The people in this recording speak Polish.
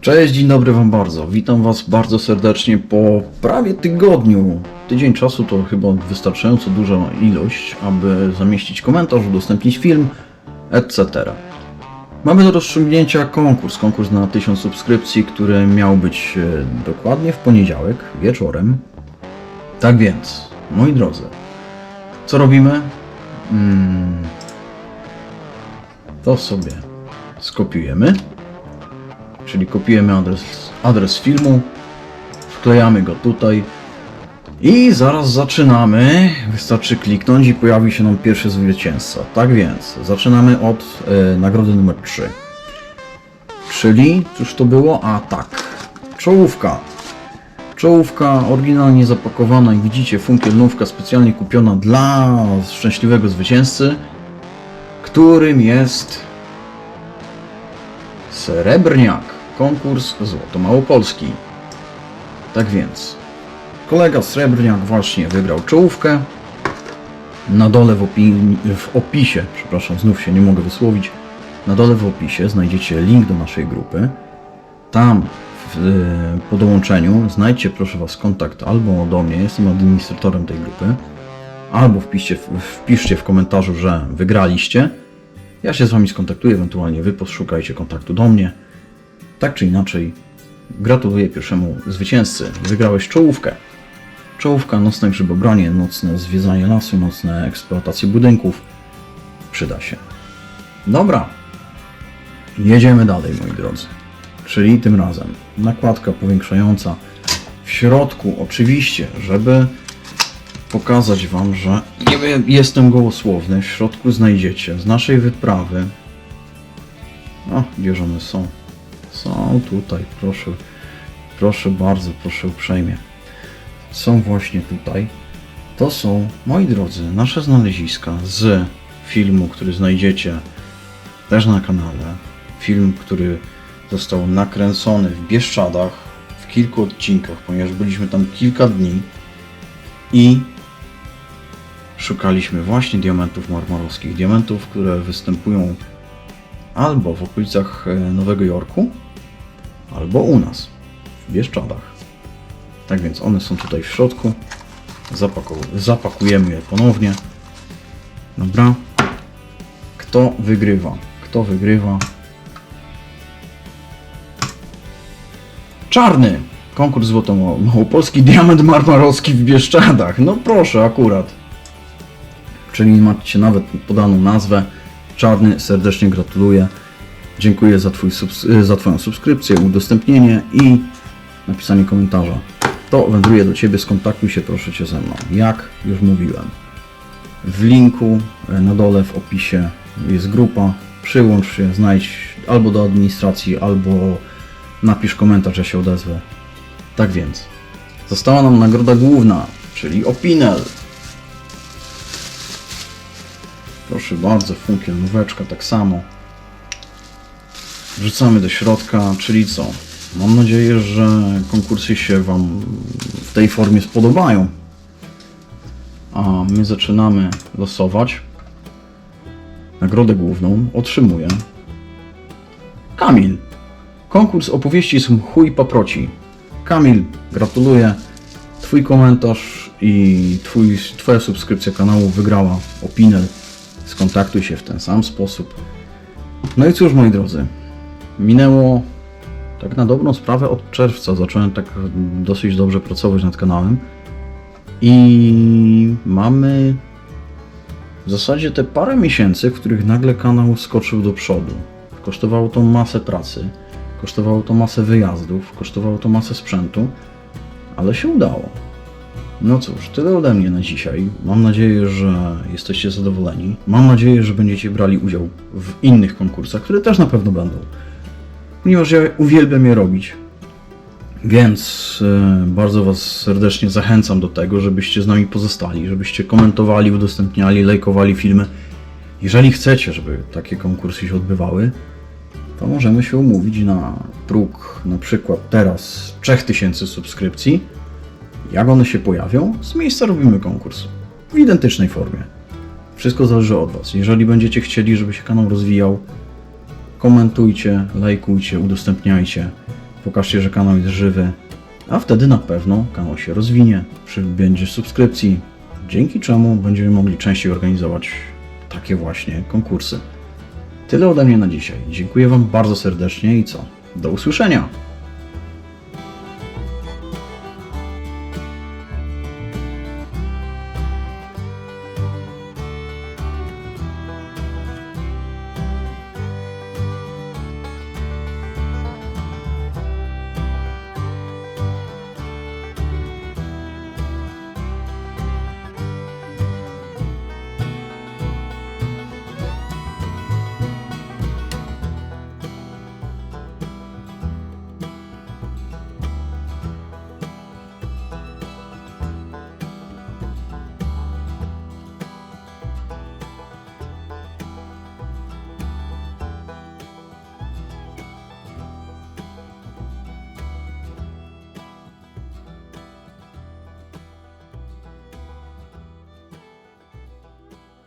Cześć, dzień dobry Wam bardzo. Witam Was bardzo serdecznie po prawie tygodniu. Tydzień czasu to chyba wystarczająco duża ilość, aby zamieścić komentarz, udostępnić film, etc. Mamy do rozstrzygnięcia konkurs. Konkurs na 1000 subskrypcji, który miał być e, dokładnie w poniedziałek wieczorem. Tak więc, moi drodzy, co robimy? Mm, to sobie skopiujemy czyli kopiujemy adres, adres filmu, wklejamy go tutaj i zaraz zaczynamy. Wystarczy kliknąć i pojawi się nam pierwszy zwycięzca. Tak więc, zaczynamy od e, nagrody numer 3. Czyli, cóż to było? A tak, czołówka. Czołówka oryginalnie zapakowana, jak widzicie, funkielnówka specjalnie kupiona dla szczęśliwego zwycięzcy, którym jest Srebrniak, konkurs Złoto Małopolski. Tak więc, kolega Srebrniak właśnie wygrał czołówkę. Na dole w, w opisie, przepraszam, znów się nie mogę wysłowić, na dole w opisie znajdziecie link do naszej grupy. Tam w, y, po dołączeniu znajdźcie proszę Was kontakt albo do mnie, jestem administratorem tej grupy, albo wpiszcie, wpiszcie w komentarzu, że wygraliście. Ja się z Wami skontaktuję, ewentualnie Wy poszukajcie kontaktu do mnie. Tak czy inaczej, gratuluję pierwszemu zwycięzcy. Wygrałeś czołówkę. Czołówka, nocne grzybobranie, nocne zwiedzanie lasu, nocne eksploatacje budynków. Przyda się. Dobra. Jedziemy dalej, moi drodzy. Czyli tym razem nakładka powiększająca. W środku, oczywiście, żeby pokazać Wam, że nie wiem, jestem gołosłowny. W środku znajdziecie z naszej wyprawy. O, gdzież one są? Są tutaj, proszę, proszę bardzo, proszę uprzejmie. Są właśnie tutaj. To są, moi drodzy, nasze znaleziska z filmu, który znajdziecie też na kanale. Film, który został nakręcony w Bieszczadach w kilku odcinkach, ponieważ byliśmy tam kilka dni i szukaliśmy właśnie diamentów marmorowskich. Diamentów, które występują albo w okolicach e, Nowego Jorku, albo u nas, w Bieszczadach. Tak więc one są tutaj w środku. Zapaku- zapakujemy je ponownie. Dobra. Kto wygrywa? Kto wygrywa? Czarny! Konkurs Złoto Mał- Małopolski Diament Marmarowski w Bieszczadach. No proszę, akurat. Czyli macie nawet podaną nazwę. Czarny, serdecznie gratuluję. Dziękuję za, twój subs- za Twoją subskrypcję, udostępnienie i napisanie komentarza. To wędruje do Ciebie, skontaktuj się proszę Cię ze mną. Jak już mówiłem. W linku e, na dole w opisie jest grupa. Przyłącz się, znajdź albo do administracji, albo napisz komentarz, ja się odezwę. Tak więc, została nam nagroda główna, czyli Opinel. Proszę bardzo, funkiel, nóweczka, tak samo. Wrzucamy do środka, czyli co? Mam nadzieję, że konkursy się Wam w tej formie spodobają. A my zaczynamy losować. Nagrodę główną otrzymuje Kamil. Konkurs opowieści z mchu i paproci. Kamil, gratuluję. Twój komentarz i twój, Twoja subskrypcja kanału wygrała Opinel. Skontaktuj się w ten sam sposób. No i cóż, moi drodzy, minęło tak na dobrą sprawę od czerwca. Zacząłem tak dosyć dobrze pracować nad kanałem. I mamy w zasadzie te parę miesięcy, w których nagle kanał skoczył do przodu. Kosztowało to masę pracy, kosztowało to masę wyjazdów, kosztowało to masę sprzętu, ale się udało. No cóż, tyle ode mnie na dzisiaj. Mam nadzieję, że jesteście zadowoleni. Mam nadzieję, że będziecie brali udział w innych konkursach, które też na pewno będą. Ponieważ ja uwielbiam je robić. Więc e, bardzo Was serdecznie zachęcam do tego, żebyście z nami pozostali, żebyście komentowali, udostępniali, lajkowali filmy. Jeżeli chcecie, żeby takie konkursy się odbywały, to możemy się umówić na próg na przykład teraz 3000 subskrypcji. Jak one się pojawią, z miejsca robimy konkurs. W identycznej formie. Wszystko zależy od Was. Jeżeli będziecie chcieli, żeby się kanał rozwijał, komentujcie, lajkujcie, udostępniajcie. pokażcie, że kanał jest żywy, a wtedy na pewno kanał się rozwinie, przybędzie subskrypcji, dzięki czemu będziemy mogli częściej organizować takie właśnie konkursy. Tyle ode mnie na dzisiaj. Dziękuję Wam bardzo serdecznie i co? Do usłyszenia!